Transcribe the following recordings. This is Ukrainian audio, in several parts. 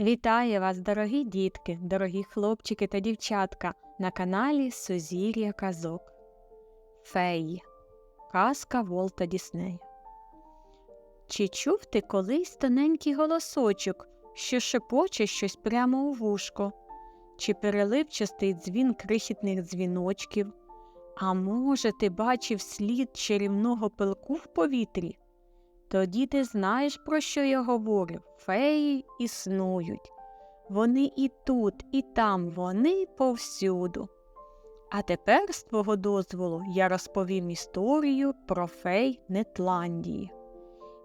Вітаю вас, дорогі дітки, дорогі хлопчики та дівчатка на каналі Сузір'я Казок. Феї. Казка Волта Діснея. Чи чув ти колись тоненький голосочок, що шепоче щось прямо у вушко, чи переливчастий дзвін крихітних дзвіночків? А може, ти бачив слід чарівного пилку в повітрі? Тоді ти знаєш, про що я говорю. Феї існують. Вони і тут, і там, вони повсюду. А тепер, з твого дозволу, я розповім історію про фей Нетландії.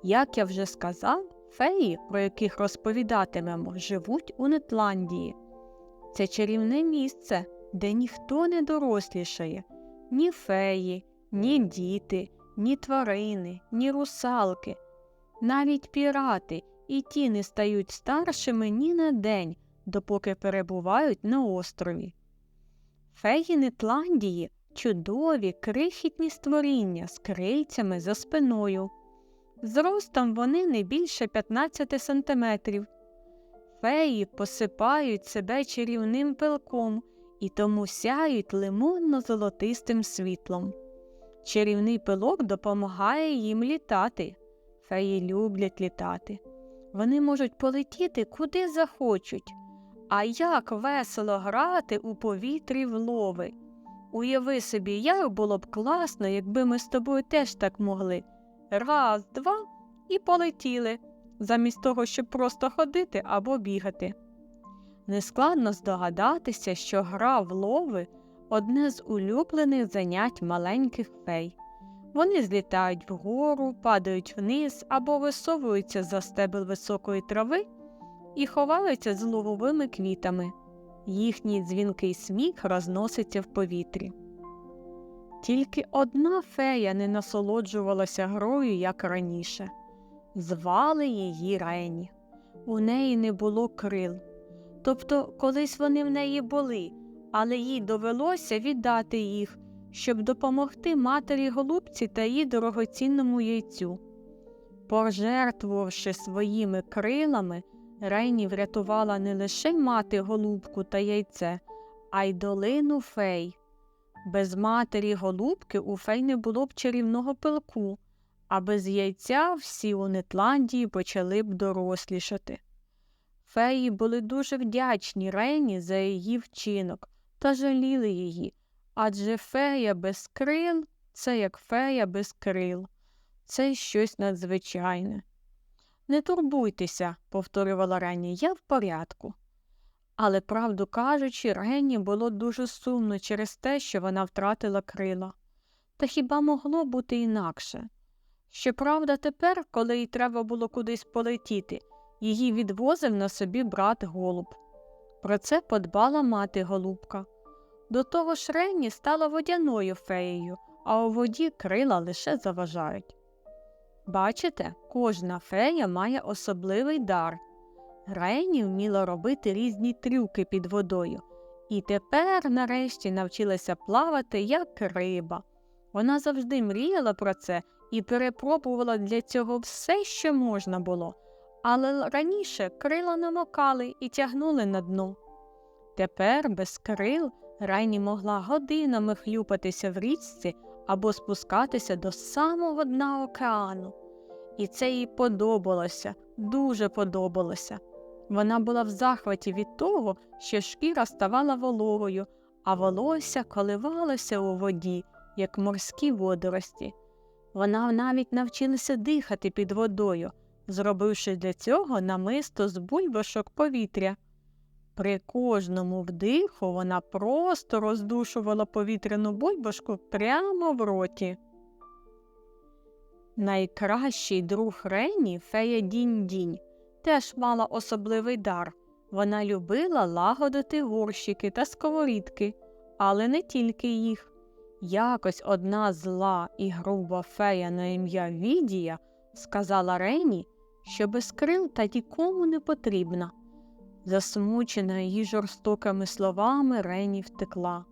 Як я вже сказав, феї, про яких розповідатимемо, живуть у Нетландії. Це чарівне місце, де ніхто не дорослішає, ні феї, ні діти, ні тварини, ні русалки. Навіть пірати і ті не стають старшими ні на день, допоки перебувають на острові. Феї Нетландії чудові крихітні створіння з крильцями за спиною. Зростом вони не більше 15 сантиметрів. Феї посипають себе чарівним пилком і тому сяють лимонно-золотистим світлом. Чарівний пилок допомагає їм літати. Феї люблять літати. Вони можуть полетіти куди захочуть. А як весело грати у повітрі в лови. Уяви собі, як було б класно, якби ми з тобою теж так могли. Раз, два і полетіли, замість того, щоб просто ходити або бігати. Нескладно здогадатися, що гра в лови одне з улюблених занять маленьких фей. Вони злітають вгору, падають вниз або висовуються за стебел високої трави і ховаються з луговими квітами. Їхній дзвінкий сміх розноситься в повітрі. Тільки одна фея не насолоджувалася грою, як раніше. Звали її Рені. У неї не було крил. Тобто колись вони в неї були, але їй довелося віддати їх, щоб допомогти матері голубці та її дорогоцінному яйцю. Пожертвувавши своїми крилами, Рейні врятувала не лише мати голубку та яйце, а й долину фей. Без матері голубки у фей не було б чарівного пилку, а без яйця всі у Нетландії почали б дорослішати. Феї були дуже вдячні Рейні за її вчинок та жаліли її, адже фея без крил це як фея без крил, це щось надзвичайне. Не турбуйтеся, повторювала Рені, я в порядку. Але, правду кажучи, Рені було дуже сумно через те, що вона втратила крила. Та хіба могло бути інакше? Щоправда, тепер, коли їй треба було кудись полетіти, її відвозив на собі брат голуб. Про це подбала мати голубка. До того ж Ренні стала водяною феєю, а у воді крила лише заважають. Бачите, кожна фея має особливий дар. Рені вміла робити різні трюки під водою, і тепер, нарешті, навчилася плавати як риба. Вона завжди мріяла про це і перепробувала для цього все, що можна було, але раніше крила намокали і тягнули на дно. Тепер без крил Райні могла годинами хлюпатися в річці або спускатися до самого дна океану. І це їй подобалося, дуже подобалося. Вона була в захваті від того, що шкіра ставала вологою, а волосся коливалося у воді, як морські водорості. Вона навіть навчилася дихати під водою, зробивши для цього намисто з бульбашок повітря. При кожному вдиху вона просто роздушувала повітряну бульбашку прямо в роті. Найкращий друг Рені, фея Дінь-Дінь, теж мала особливий дар. Вона любила лагодити горщики та сковорідки, але не тільки їх. Якось одна зла і груба фея на ім'я Відія сказала Рені, що без крил та нікому не потрібна. Засмучена її жорстокими словами, Рені втекла.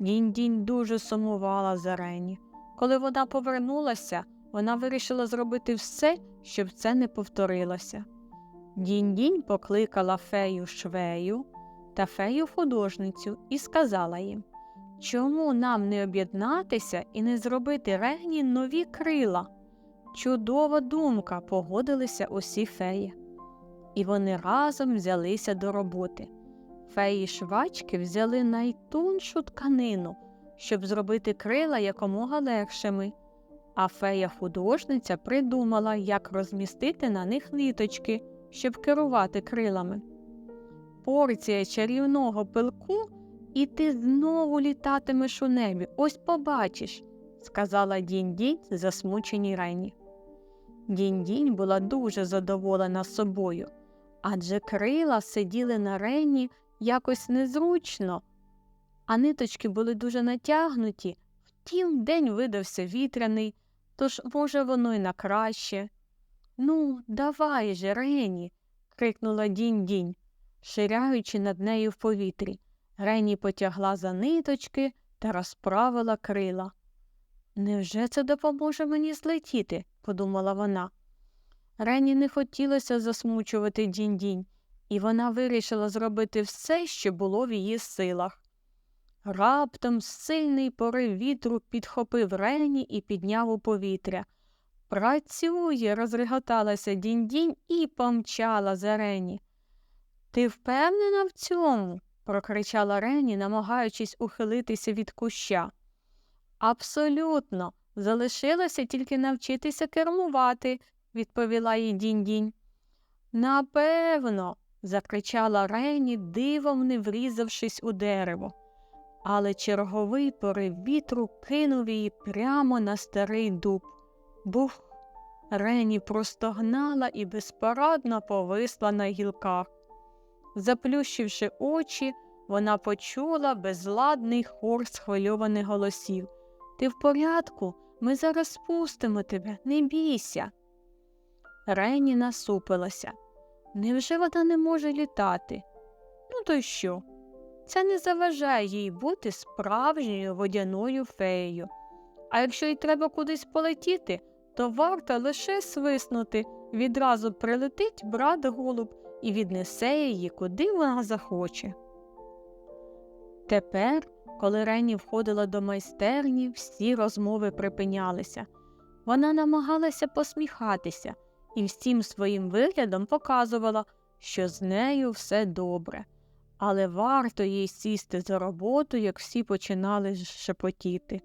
Дінь-дінь дуже сумувала за Рені. Коли вона повернулася, вона вирішила зробити все, щоб це не повторилося. Дінь-дінь покликала фею швею та фею художницю і сказала їм, чому нам не об'єднатися і не зробити регні нові крила? Чудова думка, погодилися усі феї. І вони разом взялися до роботи. Феї швачки взяли найтоншу тканину, щоб зробити крила якомога легшими, а фея художниця придумала, як розмістити на них ниточки, щоб керувати крилами. Порція чарівного пилку, і ти знову літатимеш у небі. Ось побачиш, сказала дінь-дінь засмученій Рені. Дінь-дінь була дуже задоволена собою, адже крила сиділи на Рені якось незручно, а ниточки були дуже натягнуті. Втім, день видався вітряний, тож, може, воно й на краще. Ну, давай же, Рені. крикнула дінь-дінь, ширяючи над нею в повітрі. Рені потягла за ниточки та розправила крила. Невже це допоможе мені злетіти? Подумала вона. Рені не хотілося засмучувати дінь-дінь, і вона вирішила зробити все, що було в її силах. Раптом сильний порив вітру підхопив Рені і підняв у повітря. Працює, розреготалася дінь-дінь і помчала за Рені. Ти впевнена в цьому? прокричала Рені, намагаючись ухилитися від куща. Абсолютно, залишилося тільки навчитися кермувати, відповіла їй дінь-дінь. Напевно, закричала Рені, дивом не врізавшись у дерево. Але черговий порив вітру кинув її прямо на старий дуб. Бух. Рені простогнала і безпорадно повисла на гілках. Заплющивши очі, вона почула безладний хор схвильованих голосів. Ти в порядку? Ми зараз спустимо тебе, не бійся. Рені насупилася. Невже вона не може літати? Ну, то й що? Це не заважає їй бути справжньою водяною феєю. А якщо й треба кудись полетіти, то варто лише свиснути, відразу прилетить брат голуб і віднесе її, куди вона захоче. Тепер, коли Рені входила до майстерні, всі розмови припинялися. Вона намагалася посміхатися і всім своїм виглядом показувала, що з нею все добре. Але варто їй сісти за роботу, як всі починали шепотіти.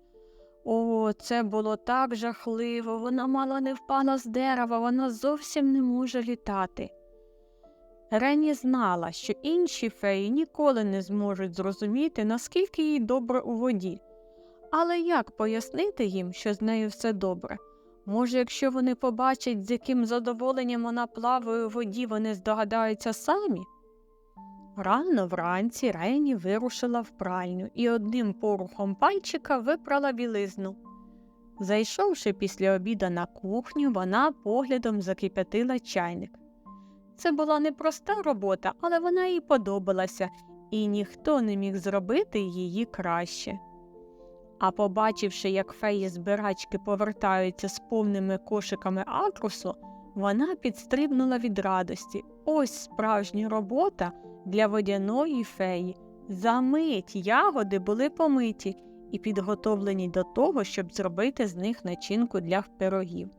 О, це було так жахливо, вона мало не впала з дерева, вона зовсім не може літати. Рені знала, що інші феї ніколи не зможуть зрозуміти, наскільки їй добре у воді. Але як пояснити їм, що з нею все добре? Може, якщо вони побачать, з яким задоволенням вона плаває у воді, вони здогадаються самі? Рано вранці Рені вирушила в пральню і одним порухом пальчика випрала білизну. Зайшовши після обіда на кухню, вона поглядом закип'ятила чайник. Це була непроста робота, але вона їй подобалася, і ніхто не міг зробити її краще. А побачивши, як феї збирачки повертаються з повними кошиками акрусу, вона підстрибнула від радості. Ось справжня робота для водяної феї. За мить ягоди були помиті і підготовлені до того, щоб зробити з них начинку для пирогів.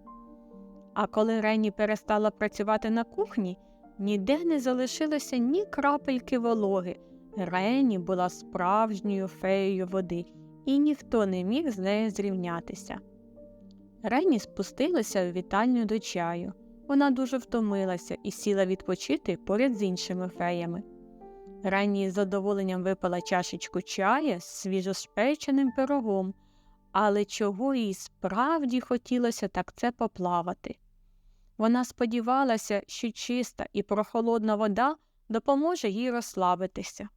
А коли Рені перестала працювати на кухні, ніде не залишилося ні крапельки вологи. Рені була справжньою феєю води, і ніхто не міг з нею зрівнятися. Рені спустилася в вітальню до чаю. Вона дуже втомилася і сіла відпочити поряд з іншими феями. Рені з задоволенням випила чашечку чая з свіжоспеченим пирогом, але чого їй справді хотілося, так це поплавати. Вона сподівалася, що чиста і прохолодна вода допоможе їй розслабитися.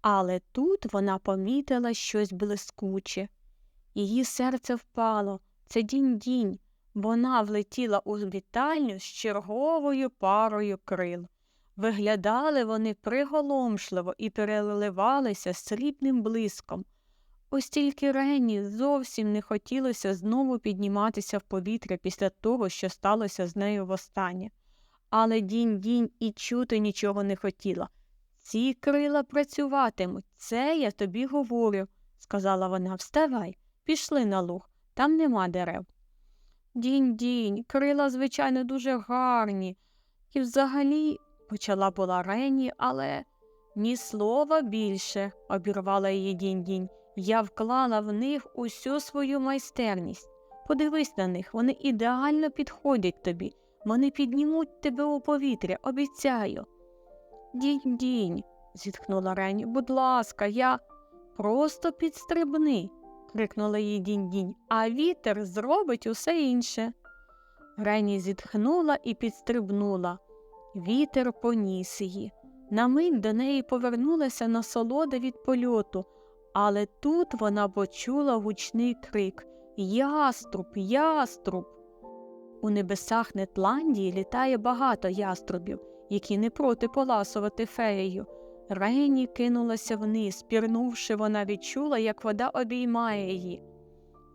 Але тут вона помітила щось блискуче. Її серце впало, це дінь-дінь. Вона влетіла у вітальню з черговою парою крил. Виглядали вони приголомшливо і переливалися срібним блиском. Ось тільки Рені зовсім не хотілося знову підніматися в повітря після того, що сталося з нею востаннє. Але дінь-дінь і чути нічого не хотіла. Ці крила працюватимуть, це я тобі говорю, сказала вона. Вставай, пішли на луг, там нема дерев. Дінь-дінь, крила, звичайно, дуже гарні. І взагалі, почала була Рені, але ні слова більше, обірвала її дінь-дінь. Я вклала в них усю свою майстерність. Подивись на них, вони ідеально підходять тобі. Вони піднімуть тебе у повітря, обіцяю. Дінь дінь, зітхнула Рені. Будь ласка, я просто підстрибни, крикнула їй дінь дінь, а вітер зробить усе інше. Рені зітхнула і підстрибнула. Вітер поніс її. На мить до неї повернулася насолода від польоту, але тут вона почула гучний крик Яструб, яструб. У небесах Нетландії літає багато яструбів, які не проти поласувати феєю. Рені кинулася вниз, пірнувши, вона відчула, як вода обіймає її.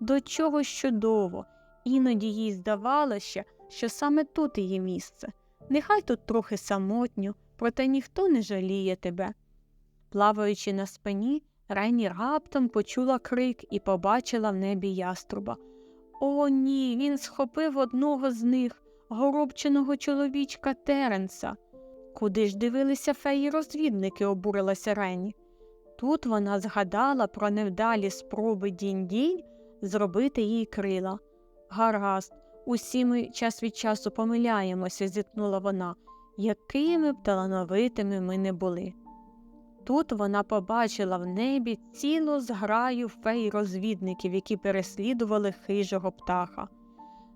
До чого чудово, іноді їй здавалося, що саме тут її місце. Нехай тут трохи самотньо, проте ніхто не жаліє тебе. Плаваючи на спині, Рені раптом почула крик і побачила в небі яструба. О, ні, він схопив одного з них, горобченого чоловічка Теренса. Куди ж дивилися феї розвідники, обурилася Рені. Тут вона згадала про невдалі спроби дінь-дінь зробити їй крила. Гаразд, усі ми час від часу помиляємося, зітхнула вона, якими б талановитими ми не були. Тут вона побачила в небі цілу зграю фей розвідників, які переслідували хижого птаха.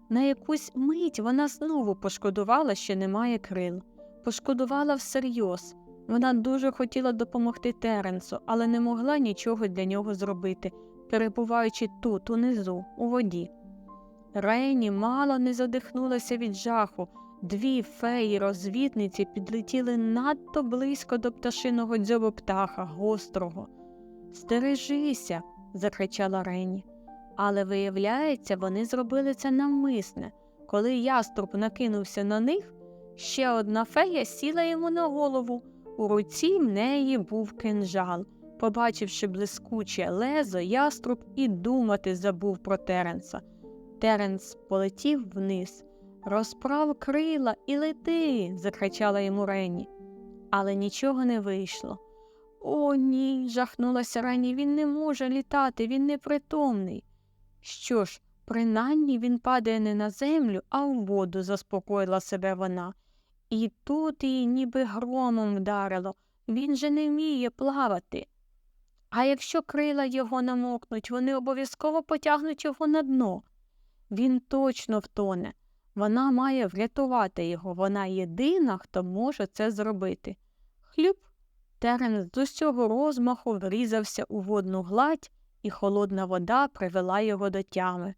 На якусь мить вона знову пошкодувала, що немає крил, пошкодувала всерйоз. Вона дуже хотіла допомогти Теренсу, але не могла нічого для нього зробити, перебуваючи тут, унизу, у воді. Рейні мало не задихнулася від жаху. Дві феї розвідниці підлетіли надто близько до пташиного дзьобу птаха, гострого. Стережися, закричала Рені. Але, виявляється, вони зробили це навмисне. Коли яструб накинувся на них, ще одна фея сіла йому на голову. У руці в неї був кинжал. Побачивши блискуче лезо, яструб і думати забув про Теренса. Теренс полетів вниз. Розправ крила і лети, закричала йому Рені. Але нічого не вийшло. О, ні, жахнулася Рені, він не може літати, він непритомний. Що ж, принаймні він падає не на землю, а в воду, заспокоїла себе вона. І тут її ніби громом вдарило. Він же не вміє плавати. А якщо крила його намокнуть, вони обов'язково потягнуть його на дно. Він точно втоне. Вона має врятувати його, вона єдина, хто може це зробити. Хлюб, терен з усього розмаху врізався у водну гладь, і холодна вода привела його до тями.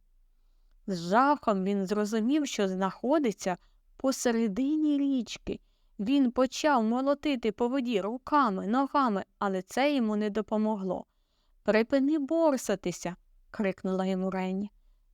З жахом він зрозумів, що знаходиться посередині річки. Він почав молотити по воді руками, ногами, але це йому не допомогло. Припини борсатися, крикнула йому Рені.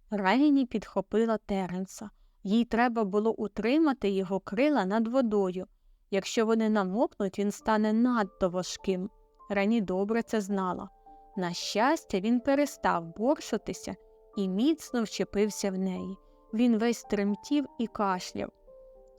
Рені підхопила Теренса. Їй треба було утримати його крила над водою. Якщо вони намокнуть, він стане надто важким. Рені добре це знала. На щастя, він перестав борсатися і міцно вчепився в неї. Він весь тремтів і кашляв.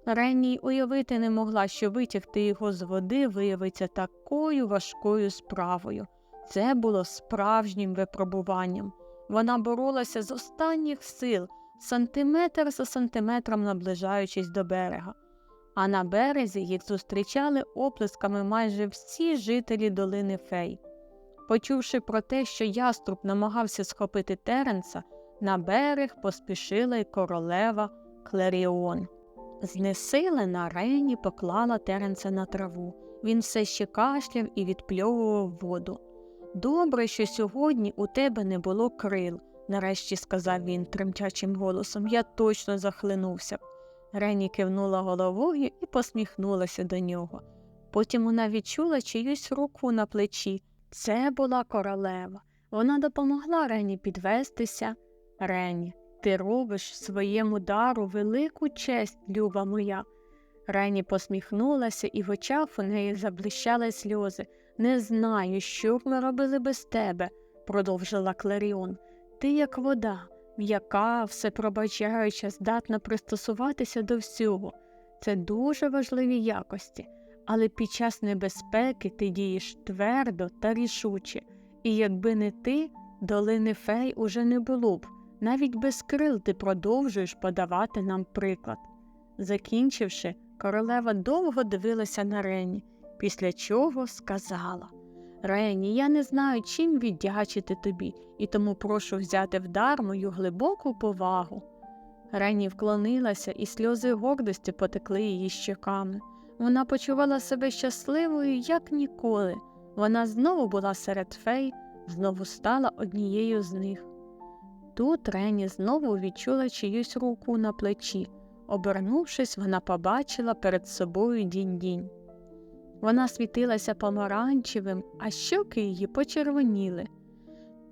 Ренні уявити не могла, що витягти його з води виявиться такою важкою справою. Це було справжнім випробуванням. Вона боролася з останніх сил, сантиметр за сантиметром наближаючись до берега. А на березі їх зустрічали оплесками майже всі жителі долини Фей. Почувши про те, що яструб намагався схопити Теренса, на берег поспішила й королева Клеріон. Знесилена Рені поклала Теренса на траву. Він все ще кашляв і відпльовував воду. Добре, що сьогодні у тебе не було крил, нарешті сказав він тремтячим голосом. Я точно захлинувся. Рені кивнула головою і посміхнулася до нього. Потім вона відчула чиюсь руку на плечі. Це була королева. Вона допомогла Рені підвестися. Рені, ти робиш своєму дару велику честь, люба моя. Рені посміхнулася, і в очах у неї заблищали сльози. Не знаю, що б ми робили без тебе, продовжила Кларіон. Ти як вода, м'яка, всепробачаюча, здатна пристосуватися до всього. Це дуже важливі якості, але під час небезпеки ти дієш твердо та рішуче, і якби не ти, долини фей уже не було б. Навіть без крил ти продовжуєш подавати нам приклад. Закінчивши, королева довго дивилася на Рені, після чого сказала Рені, я не знаю, чим віддячити тобі, і тому прошу взяти в дар мою глибоку повагу. Рені вклонилася, і сльози гордості потекли її щоками. Вона почувала себе щасливою, як ніколи. Вона знову була серед фей, знову стала однією з них. Тут Рені знову відчула чиюсь руку на плечі. Обернувшись, вона побачила перед собою дінь-дінь. Вона світилася помаранчевим, а щоки її почервоніли.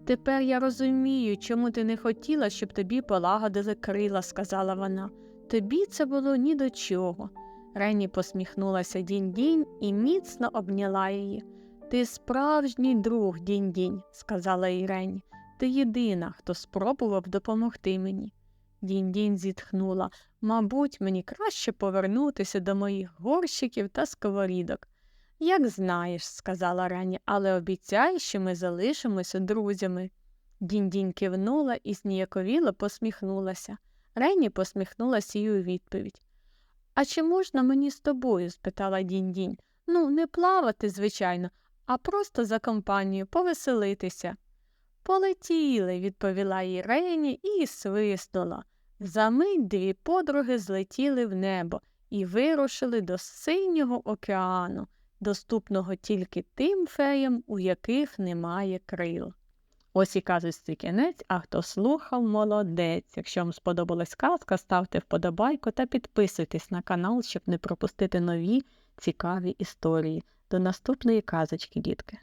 Тепер я розумію, чому ти не хотіла, щоб тобі полагодили крила, сказала вона. Тобі це було ні до чого. Рені посміхнулася дінь-дінь і міцно обняла її. Ти справжній друг, дінь-дінь, сказала їй Рені. Ти єдина, хто спробував допомогти мені. Дінь-дінь зітхнула. Мабуть, мені краще повернутися до моїх горщиків та сковорідок. Як знаєш, сказала Рені, але обіцяй, що ми залишимося друзями. Дінь-дінь кивнула і зніяковіло посміхнулася. Рені посміхнулася їй у відповідь. А чи можна мені з тобою? спитала дінь-дінь. Ну, не плавати, звичайно, а просто за компанію повеселитися. Полетіли, відповіла їй Рені і свиснула. Замить дві подруги злетіли в небо і вирушили до синього океану, доступного тільки тим феям, у яких немає крил. Ось і казочці кінець, а хто слухав, молодець. Якщо вам сподобалась казка, ставте вподобайку та підписуйтесь на канал, щоб не пропустити нові цікаві історії. До наступної казочки, дітки!